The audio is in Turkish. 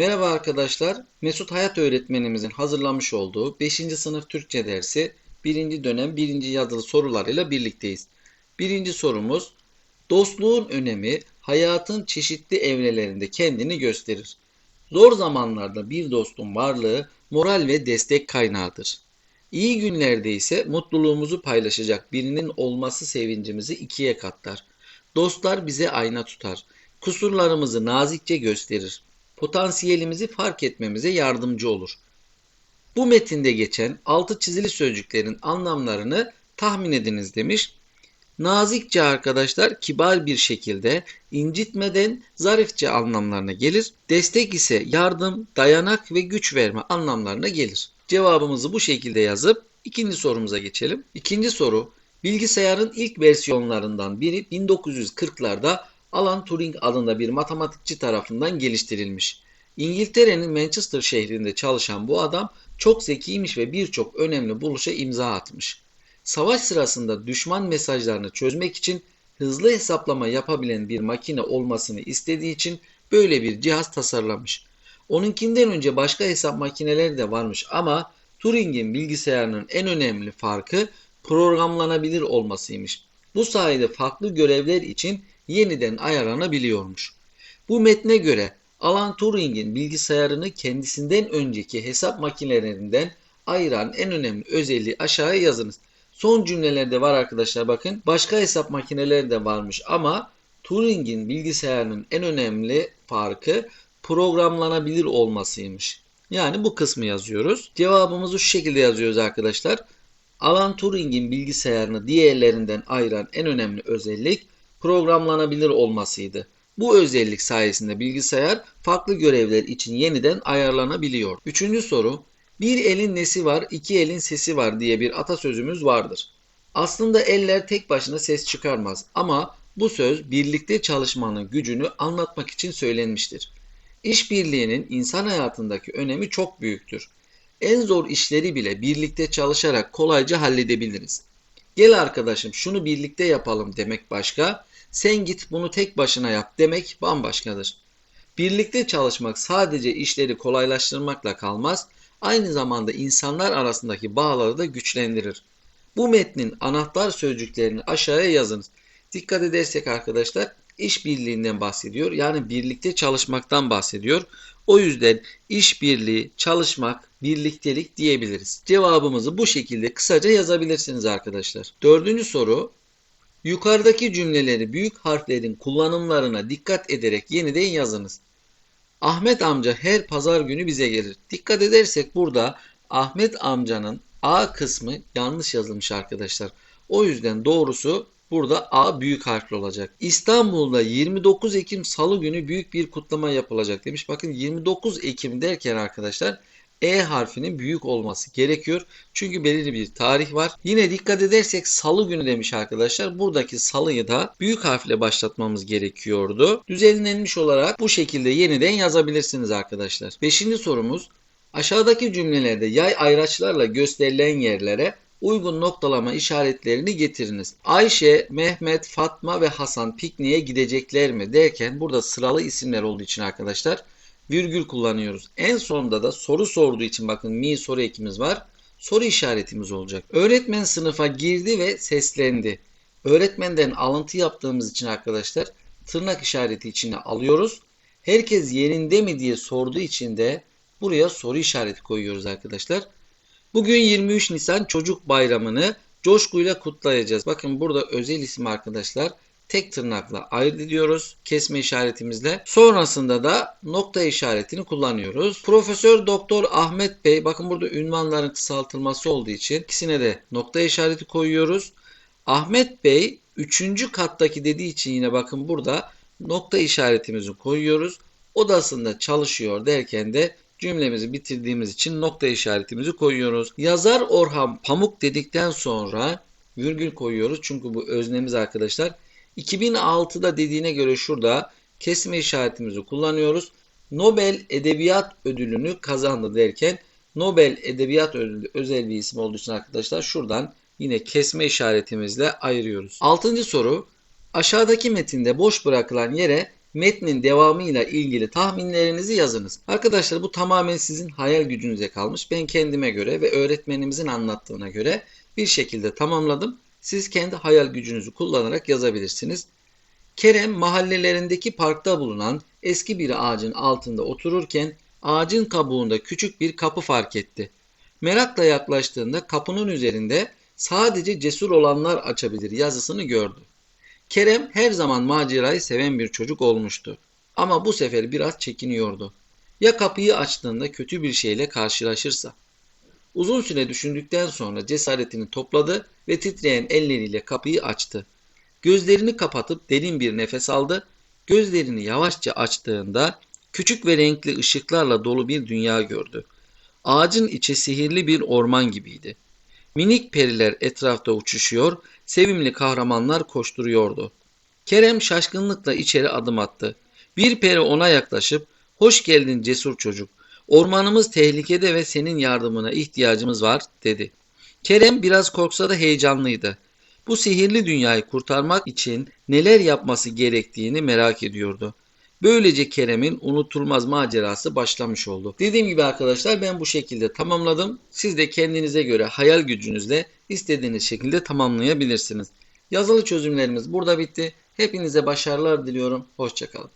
Merhaba arkadaşlar. Mesut Hayat öğretmenimizin hazırlamış olduğu 5. sınıf Türkçe dersi 1. dönem 1. yazılı sorularıyla birlikteyiz. Birinci sorumuz Dostluğun önemi hayatın çeşitli evrelerinde kendini gösterir. Zor zamanlarda bir dostun varlığı moral ve destek kaynağıdır. İyi günlerde ise mutluluğumuzu paylaşacak birinin olması sevincimizi ikiye katlar. Dostlar bize ayna tutar. Kusurlarımızı nazikçe gösterir. Potansiyelimizi fark etmemize yardımcı olur. Bu metinde geçen altı çizili sözcüklerin anlamlarını tahmin ediniz demiş. Nazikçe arkadaşlar kibar bir şekilde incitmeden zarifçe anlamlarına gelir. Destek ise yardım, dayanak ve güç verme anlamlarına gelir. Cevabımızı bu şekilde yazıp ikinci sorumuza geçelim. İkinci soru bilgisayarın ilk versiyonlarından biri 1940'larda Alan Turing adında bir matematikçi tarafından geliştirilmiş. İngiltere'nin Manchester şehrinde çalışan bu adam çok zekiymiş ve birçok önemli buluşa imza atmış. Savaş sırasında düşman mesajlarını çözmek için hızlı hesaplama yapabilen bir makine olmasını istediği için böyle bir cihaz tasarlamış. Onunkinden önce başka hesap makineleri de varmış ama Turing'in bilgisayarının en önemli farkı programlanabilir olmasıymış. Bu sayede farklı görevler için yeniden ayarlanabiliyormuş. Bu metne göre Alan Turing'in bilgisayarını kendisinden önceki hesap makinelerinden ayıran en önemli özelliği aşağıya yazınız. Son cümlelerde var arkadaşlar bakın. Başka hesap makineleri de varmış ama Turing'in bilgisayarının en önemli farkı programlanabilir olmasıymış. Yani bu kısmı yazıyoruz. Cevabımızı şu şekilde yazıyoruz arkadaşlar. Alan Turing'in bilgisayarını diğerlerinden ayıran en önemli özellik programlanabilir olmasıydı. Bu özellik sayesinde bilgisayar farklı görevler için yeniden ayarlanabiliyor. Üçüncü soru. Bir elin nesi var, iki elin sesi var diye bir atasözümüz vardır. Aslında eller tek başına ses çıkarmaz ama bu söz birlikte çalışmanın gücünü anlatmak için söylenmiştir. İşbirliğinin insan hayatındaki önemi çok büyüktür. En zor işleri bile birlikte çalışarak kolayca halledebiliriz. Gel arkadaşım şunu birlikte yapalım demek başka, sen git bunu tek başına yap demek bambaşkadır. Birlikte çalışmak sadece işleri kolaylaştırmakla kalmaz, aynı zamanda insanlar arasındaki bağları da güçlendirir. Bu metnin anahtar sözcüklerini aşağıya yazınız. Dikkat edersek arkadaşlar işbirliğinden bahsediyor. Yani birlikte çalışmaktan bahsediyor. O yüzden işbirliği, çalışmak, birliktelik diyebiliriz. Cevabımızı bu şekilde kısaca yazabilirsiniz arkadaşlar. Dördüncü soru Yukarıdaki cümleleri büyük harflerin kullanımlarına dikkat ederek yeniden yazınız. Ahmet amca her pazar günü bize gelir. Dikkat edersek burada Ahmet amcanın A kısmı yanlış yazılmış arkadaşlar. O yüzden doğrusu burada A büyük harfli olacak. İstanbul'da 29 Ekim Salı günü büyük bir kutlama yapılacak demiş. Bakın 29 Ekim derken arkadaşlar e harfinin büyük olması gerekiyor. Çünkü belirli bir tarih var. Yine dikkat edersek salı günü demiş arkadaşlar. Buradaki salıyı da büyük harfle başlatmamız gerekiyordu. Düzenlenmiş olarak bu şekilde yeniden yazabilirsiniz arkadaşlar. Beşinci sorumuz. Aşağıdaki cümlelerde yay ayraçlarla gösterilen yerlere uygun noktalama işaretlerini getiriniz. Ayşe, Mehmet, Fatma ve Hasan pikniğe gidecekler mi derken burada sıralı isimler olduğu için arkadaşlar virgül kullanıyoruz. En sonda da soru sorduğu için bakın mi soru ekimiz var. Soru işaretimiz olacak. Öğretmen sınıfa girdi ve seslendi. Öğretmenden alıntı yaptığımız için arkadaşlar tırnak işareti içine alıyoruz. Herkes yerinde mi diye sorduğu için de buraya soru işareti koyuyoruz arkadaşlar. Bugün 23 Nisan Çocuk Bayramı'nı coşkuyla kutlayacağız. Bakın burada özel isim arkadaşlar tek tırnakla ayırt ediyoruz kesme işaretimizle. Sonrasında da nokta işaretini kullanıyoruz. Profesör Doktor Ahmet Bey bakın burada ünvanların kısaltılması olduğu için ikisine de nokta işareti koyuyoruz. Ahmet Bey 3. kattaki dediği için yine bakın burada nokta işaretimizi koyuyoruz. Odasında çalışıyor derken de cümlemizi bitirdiğimiz için nokta işaretimizi koyuyoruz. Yazar Orhan Pamuk dedikten sonra virgül koyuyoruz. Çünkü bu öznemiz arkadaşlar 2006'da dediğine göre şurada kesme işaretimizi kullanıyoruz. Nobel Edebiyat Ödülünü kazandı derken Nobel Edebiyat Ödülü özel bir isim olduğu için arkadaşlar şuradan yine kesme işaretimizle ayırıyoruz. Altıncı soru aşağıdaki metinde boş bırakılan yere metnin devamıyla ilgili tahminlerinizi yazınız. Arkadaşlar bu tamamen sizin hayal gücünüze kalmış. Ben kendime göre ve öğretmenimizin anlattığına göre bir şekilde tamamladım. Siz kendi hayal gücünüzü kullanarak yazabilirsiniz. Kerem mahallelerindeki parkta bulunan eski bir ağacın altında otururken ağacın kabuğunda küçük bir kapı fark etti. Merakla yaklaştığında kapının üzerinde sadece cesur olanlar açabilir yazısını gördü. Kerem her zaman macerayı seven bir çocuk olmuştu. Ama bu sefer biraz çekiniyordu. Ya kapıyı açtığında kötü bir şeyle karşılaşırsa? Uzun süre düşündükten sonra cesaretini topladı ve titreyen elleriyle kapıyı açtı. Gözlerini kapatıp derin bir nefes aldı. Gözlerini yavaşça açtığında küçük ve renkli ışıklarla dolu bir dünya gördü. Ağacın içi sihirli bir orman gibiydi. Minik periler etrafta uçuşuyor, sevimli kahramanlar koşturuyordu. Kerem şaşkınlıkla içeri adım attı. Bir peri ona yaklaşıp, "Hoş geldin cesur çocuk. Ormanımız tehlikede ve senin yardımına ihtiyacımız var." dedi. Kerem biraz korksa da heyecanlıydı. Bu sihirli dünyayı kurtarmak için neler yapması gerektiğini merak ediyordu. Böylece Kerem'in unutulmaz macerası başlamış oldu. Dediğim gibi arkadaşlar ben bu şekilde tamamladım. Siz de kendinize göre hayal gücünüzle istediğiniz şekilde tamamlayabilirsiniz. Yazılı çözümlerimiz burada bitti. Hepinize başarılar diliyorum. Hoşçakalın.